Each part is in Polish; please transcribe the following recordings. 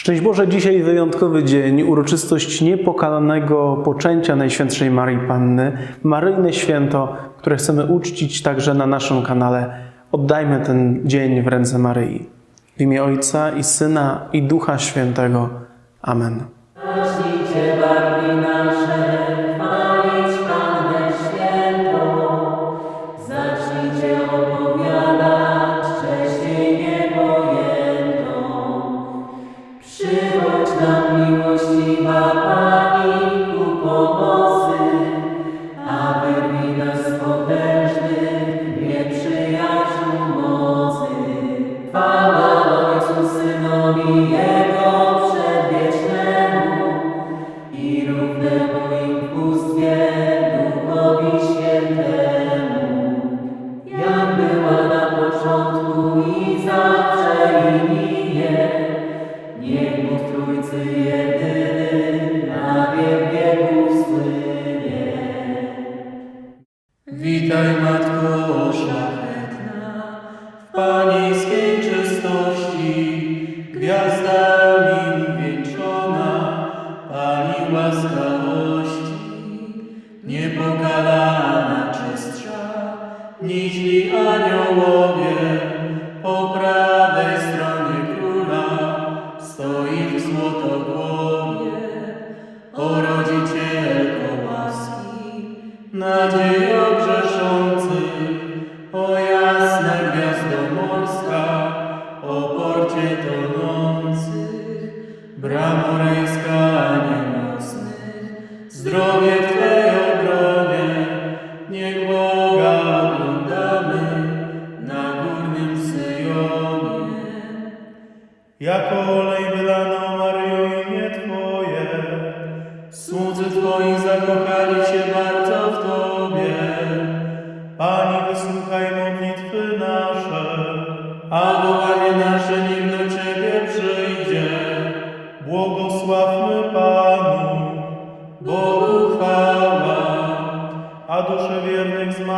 Szczęść Boże, dzisiaj wyjątkowy dzień, uroczystość niepokalanego poczęcia Najświętszej Maryi Panny, Maryjne Święto, które chcemy uczcić także na naszym kanale. Oddajmy ten dzień w ręce Maryi. W imię Ojca i Syna i Ducha Świętego. Amen. Porcie tonących, bramo rejska niemocnych, zdrowie w Twej obronie, niech Boga oglądamy na górnym Syjonie. Jako olej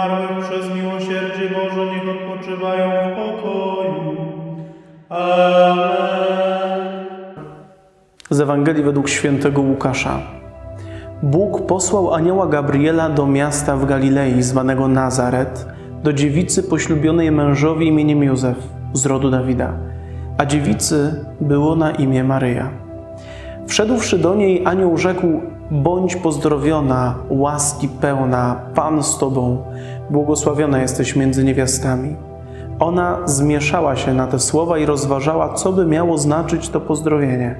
zmarłych przez miłosierdzie Boże niech odpoczywają w pokoju. Amen. Z Ewangelii według świętego Łukasza. Bóg posłał anioła Gabriela do miasta w Galilei zwanego Nazaret, do dziewicy poślubionej mężowi imieniem Józef z rodu Dawida, a dziewicy było na imię Maryja. Wszedłszy do niej, anioł rzekł: Bądź pozdrowiona, łaski pełna, Pan z tobą, błogosławiona jesteś między niewiastami. Ona zmieszała się na te słowa i rozważała, co by miało znaczyć to pozdrowienie.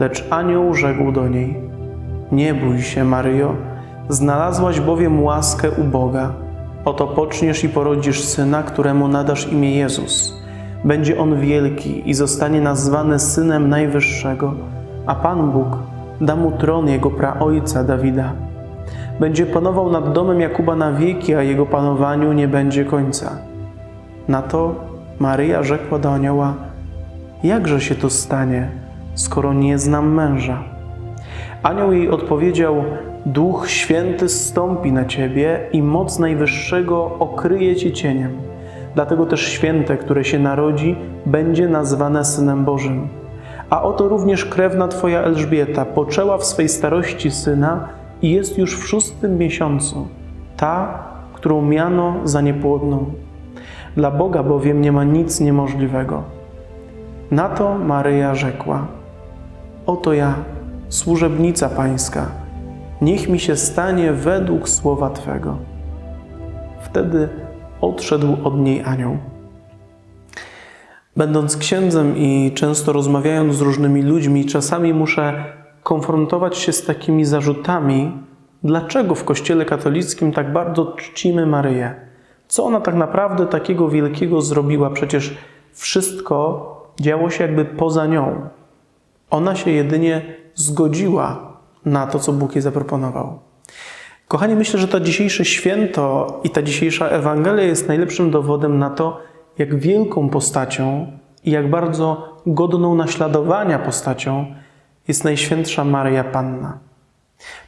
Lecz anioł rzekł do niej: Nie bój się, Maryjo, znalazłaś bowiem łaskę u Boga. Oto poczniesz i porodzisz syna, któremu nadasz imię Jezus. Będzie on wielki i zostanie nazwany synem Najwyższego, a Pan Bóg da mu tron jego praojca Dawida. Będzie panował nad domem Jakuba na wieki, a jego panowaniu nie będzie końca. Na to Maryja rzekła do anioła: Jakże się to stanie, skoro nie znam męża? Anioł jej odpowiedział: Duch Święty zstąpi na ciebie i moc Najwyższego okryje cię cieniem. Dlatego też święte, które się narodzi, będzie nazwane Synem Bożym. A oto również krewna twoja Elżbieta poczęła w swej starości syna i jest już w szóstym miesiącu, ta, którą miano za niepłodną. Dla Boga bowiem nie ma nic niemożliwego. Na to Maryja rzekła: Oto ja, służebnica Pańska, niech mi się stanie według słowa Twego. Wtedy odszedł od niej anioł. Będąc księdzem i często rozmawiając z różnymi ludźmi, czasami muszę konfrontować się z takimi zarzutami, dlaczego w Kościele katolickim tak bardzo czcimy Maryję. Co ona tak naprawdę takiego wielkiego zrobiła? Przecież wszystko działo się jakby poza nią. Ona się jedynie zgodziła na to, co Bóg jej zaproponował. Kochani, myślę, że to dzisiejsze święto i ta dzisiejsza Ewangelia jest najlepszym dowodem na to, jak wielką postacią i jak bardzo godną naśladowania postacią jest Najświętsza Maryja Panna.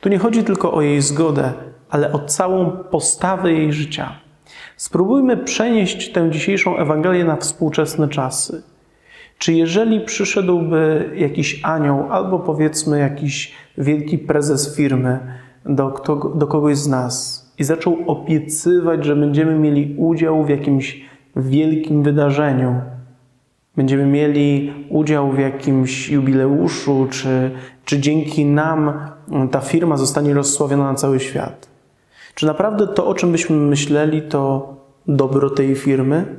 Tu nie chodzi tylko o jej zgodę, ale o całą postawę jej życia. Spróbujmy przenieść tę dzisiejszą Ewangelię na współczesne czasy. Czy jeżeli przyszedłby jakiś anioł, albo powiedzmy jakiś wielki prezes firmy do, do kogoś z nas i zaczął obiecywać, że będziemy mieli udział w jakimś wielkim wydarzeniu, będziemy mieli udział w jakimś jubileuszu, czy, czy dzięki nam ta firma zostanie rozsławiona na cały świat. Czy naprawdę to, o czym byśmy myśleli, to dobro tej firmy?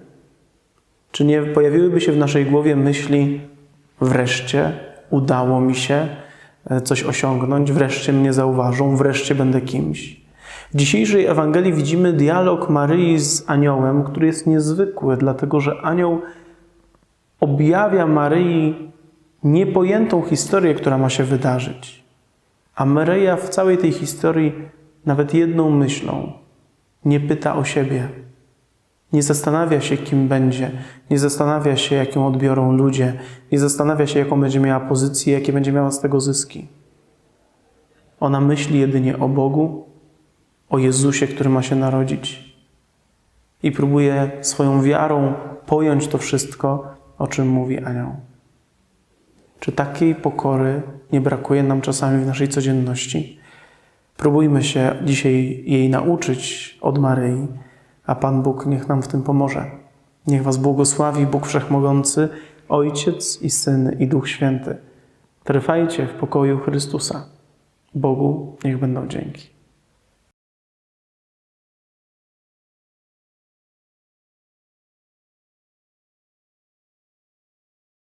Czy nie pojawiłyby się w naszej głowie myśli, wreszcie udało mi się e, coś osiągnąć, wreszcie mnie zauważą, wreszcie będę kimś? W dzisiejszej Ewangelii widzimy dialog Maryi z aniołem, który jest niezwykły, dlatego że anioł objawia Maryi niepojętą historię, która ma się wydarzyć. A Maryja w całej tej historii nawet jedną myślą nie pyta o siebie. Nie zastanawia się, kim będzie, nie zastanawia się, jaką odbiorą ludzie, nie zastanawia się, jaką będzie miała pozycję, jakie będzie miała z tego zyski. Ona myśli jedynie o Bogu, o Jezusie, który ma się narodzić. I próbuje swoją wiarą pojąć to wszystko, o czym mówi anioł. Czy takiej pokory nie brakuje nam czasami w naszej codzienności? Próbujmy się dzisiaj jej nauczyć od Maryi, a Pan Bóg niech nam w tym pomoże. Niech Was błogosławi Bóg Wszechmogący, Ojciec i Syn i Duch Święty. Trwajcie w pokoju Chrystusa. Bogu niech będą dzięki.